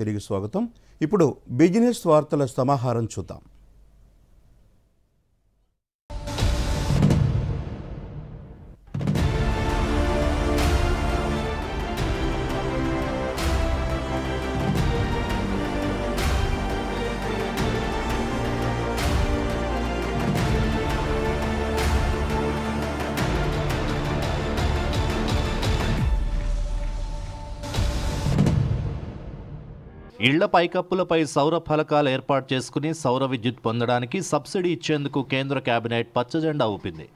తిరిగి స్వాగతం. ఇప్పుడు బిజినెస్ వార్తల సమాహారం చూద్దాం. ఇళ్ళ పైకప్పులపై సౌర ఫలకాలు ఏర్పాటు చేసుకుని సౌర విద్యుత్ పొందడానికి సబ్సిడీ ఇచ్చేందుకు కేంద్ర కేబినెట్ పచ్చజెండా ఊపింది.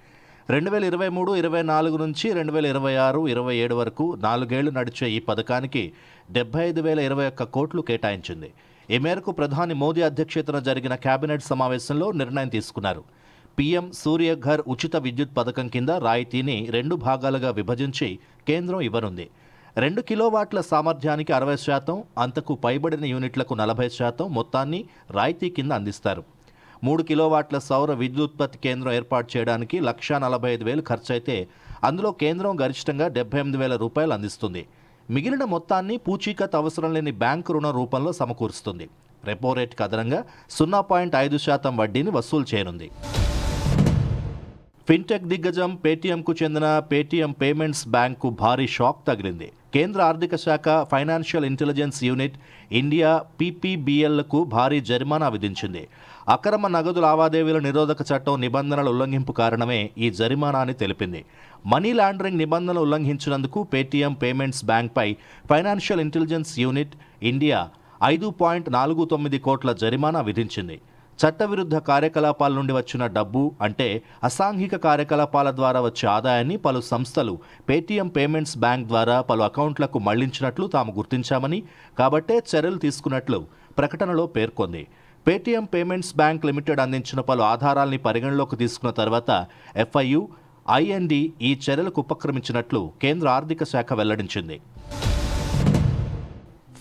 రెండు వేల ఇరవై మూడు ఇరవై నాలుగు నుంచి రెండు వేల ఇరవై ఆరు ఇరవై ఏడు వరకు నాలుగేళ్ళు నడిచే ఈ పథకానికి డెబ్బై ఐదు వేల ఇరవై ఒక్క కోట్లు కేటాయించింది. ఈ మేరకు ప్రధాని మోదీ అధ్యక్షతన జరిగిన కేబినెట్ సమావేశంలో నిర్ణయం తీసుకున్నారు. పీఎం సూర్యఘర్ ఉచిత విద్యుత్ పథకం కింద రాయితీని రెండు భాగాలుగా విభజించి కేంద్రం ఇవ్వనుంది. రెండు కిలోవాట్ల సామర్థ్యానికి అరవై శాతం అంతకు పైబడిన యూనిట్లకు నలభై శాతం మొత్తాన్ని రాయితీ కింద అందిస్తారు. మూడు కిలోవాట్ల సౌర విద్యుత్పత్తి కేంద్రం ఏర్పాటు చేయడానికి లక్షా నలభై ఐదు వేలు ఖర్చయితే అందులో కేంద్రం గరిష్టంగా డెబ్బై ఎనిమిది వేల రూపాయలు అందిస్తుంది. మిగిలిన మొత్తాన్ని పూచీకత్ అవసరం లేని బ్యాంకు రుణ రూపంలో సమకూరుస్తుంది. రెపో రేటుకు అదనంగా సున్నా పాయింట్ ఐదు శాతం వడ్డీని వసూలు చేయనుంది. ఫిన్టెక్ దిగ్గజం పేటీఎంకు చెందిన పేటీఎం పేమెంట్స్ బ్యాంకు భారీ షాక్ తగిలింది. కేంద్ర ఆర్థిక శాఖ ఫైనాన్షియల్ ఇంటెలిజెన్స్ యూనిట్ ఇండియా పీపీబీఎల్కు భారీ జరిమానా విధించింది. అక్రమ నగదు లావాదేవీల నిరోధక చట్టం నిబంధనల ఉల్లంఘింపు కారణమే ఈ జరిమానా అని తెలిపింది. మనీ లాండరింగ్ నిబంధనలు ఉల్లంఘించినందుకు పేటీఎం పేమెంట్స్ బ్యాంక్పై ఫైనాన్షియల్ ఇంటెలిజెన్స్ యూనిట్ ఇండియా ఐదు పాయింట్ నాలుగు తొమ్మిది కోట్ల జరిమానా విధించింది. చట్టవిరుద్ధ కార్యకలాపాల నుండి వచ్చిన డబ్బు అంటే అసాంఘిక కార్యకలాపాల ద్వారా వచ్చే ఆదాయాన్ని పలు సంస్థలు పేటీఎం పేమెంట్స్ బ్యాంక్ ద్వారా పలు అకౌంట్లకు మళ్ళించినట్లు తాము గుర్తించామని కాబట్టే చర్యలు తీసుకున్నట్లు ప్రకటనలో పేర్కొంది. పేటీఎం పేమెంట్స్ బ్యాంక్ లిమిటెడ్ అందించిన పలు ఆధారాల్ని పరిగణలోకి తీసుకున్న తర్వాత ఎఫ్ఐయు ఐఎన్డి ఈ చర్యలకు ఉపక్రమించినట్లు కేంద్ర ఆర్థిక శాఖ వెల్లడించింది.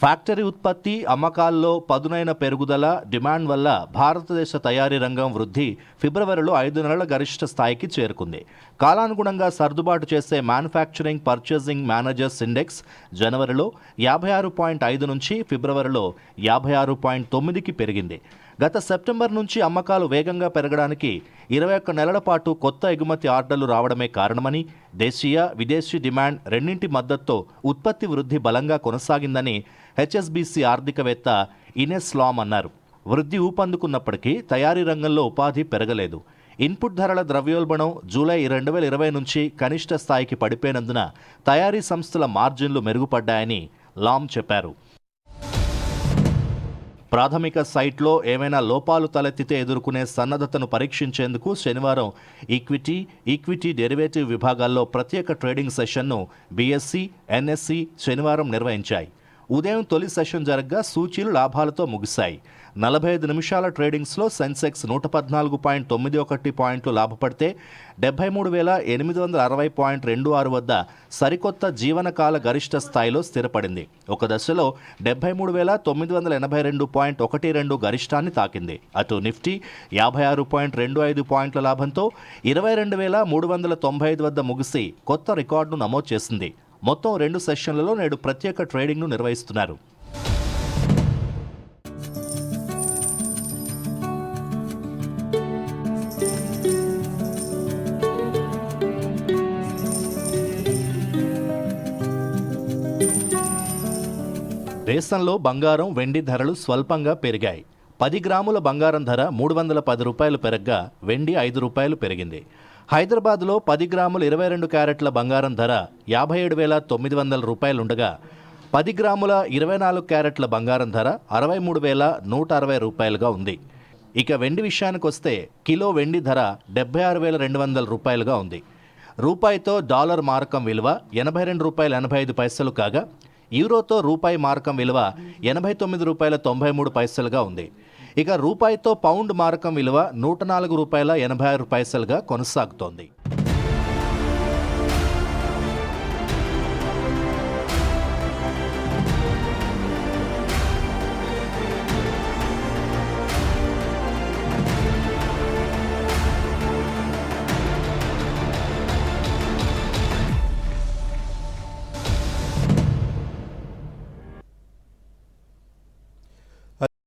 ఫ్యాక్టరీ ఉత్పత్తి అమ్మకాల్లో పదునైన పెరుగుదల డిమాండ్ వల్ల భారతదేశ తయారీ రంగం వృద్ధి ఫిబ్రవరిలో ఐదు నెలల గరిష్ట స్థాయికి చేరుకుంది. కాలానుగుణంగా సర్దుబాటు చేసే మ్యానుఫ్యాక్చరింగ్ పర్చేసింగ్ మేనేజర్స్ ఇండెక్స్ జనవరిలో యాభై ఆరు పాయింట్ ఐదు నుంచి ఫిబ్రవరిలో యాభై ఆరు పాయింట్ తొమ్మిదికి పెరిగింది. గత సెప్టెంబర్ నుంచి అమ్మకాలు వేగంగా పెరగడానికి ఇరవై ఒక్క నెలల పాటు కొత్త ఎగుమతి ఆర్డర్లు రావడమే కారణమని దేశీయ విదేశీ డిమాండ్ రెండింటి మద్దతుతో ఉత్పత్తి వృద్ధి బలంగా కొనసాగిందని హెచ్ఎస్బీసీ ఆర్థికవేత్త ఇనెస్ లామ్ అన్నారు. వృద్ధి ఊపందుకున్నప్పటికీ తయారీ రంగంలో ఉపాధి పెరగలేదు. ఇన్పుట్ ధరల ద్రవ్యోల్బణం జూలై రెండు వేల ఇరవై నుంచి కనిష్ట స్థాయికి పడిపోయినందున తయారీ సంస్థల మార్జిన్లు మెరుగుపడ్డాయని లామ్ చెప్పారు. ప్రాథమిక సైట్లో ఏమైనా లోపాలు తలెత్తితే ఎదుర్కొనే సన్నద్ధతను పరీక్షించేందుకు శనివారం ఈక్విటీ ఈక్విటీ డెరివేటివ్ విభాగాల్లో ప్రత్యేక ట్రేడింగ్ సెషన్ను బీఎస్సీ ఎన్ఎస్సి శనివారం నిర్వహించాయి. ఉదయం తొలి సెషన్ జరగ్గా సూచీలు లాభాలతో ముగిశాయి. నలభై ఐదు నిమిషాల ట్రేడింగ్స్లో సెన్సెక్స్ నూట పద్నాలుగు పాయింట్ తొమ్మిది ఒకటి పాయింట్లు లాభపడితే డెబ్బై మూడు వేల ఎనిమిది వందల అరవై పాయింట్ రెండు ఆరు వద్ద సరికొత్త జీవనకాల గరిష్ట స్థాయిలో స్థిరపడింది. ఒక దశలో డెబ్బై మూడు వేల తొమ్మిది వందల ఎనభై రెండు పాయింట్ ఒకటి రెండు గరిష్టాన్ని తాకింది. అటు నిఫ్టీ యాభై ఆరు పాయింట్ రెండు ఐదు పాయింట్ల లాభంతో ఇరవై రెండు వేల మూడు వందల తొంభై ఐదు వద్ద ముగిసి కొత్త రికార్డును నమోదు చేసింది. మొత్తం రెండు సెషన్లలో నేడు ప్రత్యేక ట్రేడింగ్ను నిర్వహిస్తున్నారు. దేశంలో బంగారం వెండి ధరలు స్వల్పంగా పెరిగాయి. పది గ్రాముల బంగారం ధర మూడు వందల పది రూపాయలు పెరగ్గా వెండి ఐదు రూపాయలు పెరిగింది. హైదరాబాద్లో పది గ్రాముల ఇరవై రెండు క్యారెట్ల బంగారం ధర యాభై ఏడు వేల తొమ్మిది వందల రూపాయలుండగా పది గ్రాముల ఇరవై నాలుగు క్యారెట్ల బంగారం ధర అరవై మూడు వేల నూట అరవై రూపాయలుగా ఉంది. ఇక వెండి విషయానికి వస్తే కిలో వెండి ధర డెబ్బై ఆరు వేల రెండు వందల రూపాయలుగా ఉంది. రూపాయితో డాలర్ మారకం విలువ ఎనభై రెండు రూపాయల ఎనభై ఐదు పైసలు కాగా యూరోతో రూపాయి మారకం విలువ ఎనభై తొమ్మిది రూపాయల తొంభై మూడు పైసలుగా ఉంది. ఇక రూపాయితో పౌండ్ మారకం విలువ నూట నాలుగు రూపాయల ఎనభై ఆరు పైసలుగా కొనసాగుతోంది.